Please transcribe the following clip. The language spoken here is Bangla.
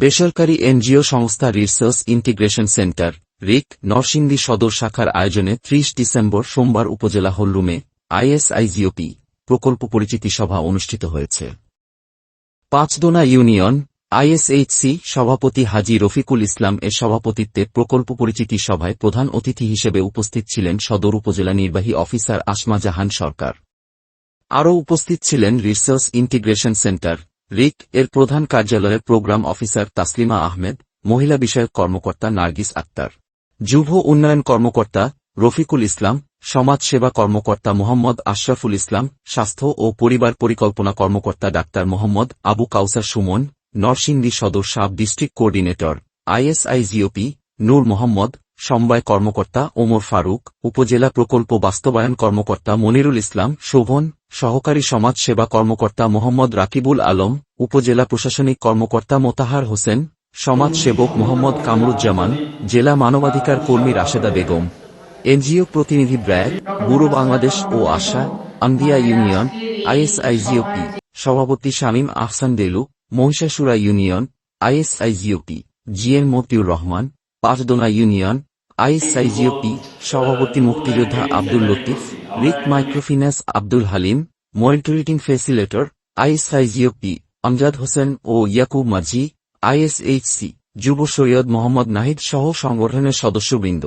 বেসরকারি এনজিও সংস্থা research integration centre, RIC, Narsingdi Sadar শাখার আয়োজনে ত্রিশ ডিসেম্বর সোমবার উপজেলা হলরুমে আইএসআইজিওপি প্রকল্প পরিচিতি সভা অনুষ্ঠিত হয়েছে। পাঁচদোনা ইউনিয়ন, আইএসএইচসি সভাপতি হাজি রফিকুল ইসলাম এর সভাপতিত্বে প্রকল্প পরিচিতি সভায় প্রধান অতিথি হিসেবে উপস্থিত ছিলেন সদর উপজেলা নির্বাহী অফিসার আসমা জাহান সরকার। আরও উপস্থিত ছিলেন রিসার্চ ইন্টিগ্রেশন সেন্টার রিক এর প্রধান কার্যালয়ের প্রোগ্রাম অফিসার তাসলিমা আহমেদ, মহিলা বিষয়ক কর্মকর্তা নার্গিস আক্তার, যুব উন্নয়ন কর্মকর্তা রফিকুল ইসলাম, সমাজ সেবা কর্মকর্তা মোহাম্মদ আশরাফুল ইসলাম, স্বাস্থ্য ও পরিবার পরিকল্পনা কর্মকর্তা doctor Mohammad Abu Kawsar Sumon, Narsingdi Sadar sub district coordinator ISIGOP Noor Mohammad সমবায় কর্মকর্তা ওমর ফারুক, উপজেলা প্রকল্প বাস্তবায়ন কর্মকর্তা মনিরুল ইসলাম, শোভন, সহকারী সমাজ সেবা কর্মকর্তা মোহাম্মদ রাকিবুল আলম, উপজেলা প্রশাসনিক কর্মকর্তা মোতাহার হোসেন, সমাজ সেবক মোহাম্মদ কামরুজ্জামান, জেলা মানবাধিকার কর্মী রাশেদা বেগম, এনজিও প্রতিনিধি ব্র্যাক বুড়ো বাংলাদেশ ও আশা, আন্দিয়া ইউনিয়ন, আইএসআইজিওপি, সভাপতি Shamim Ahsan Delu, Mohishasura union, ISIGOP, GN Motiur Rahman, Panchdona union ISIGOP সভাপতি মুক্তিযোদ্ধা Abdul Latif RIC microfinance Abdul Halim monitoring facilitator ISIGOP Amjad Hossain ও ইয়াকুব মাঝি, আইএসএইচসি যুব সৈয়দ মোহাম্মদ নাহিদ সহ সংগঠনের সদস্যবৃন্দ।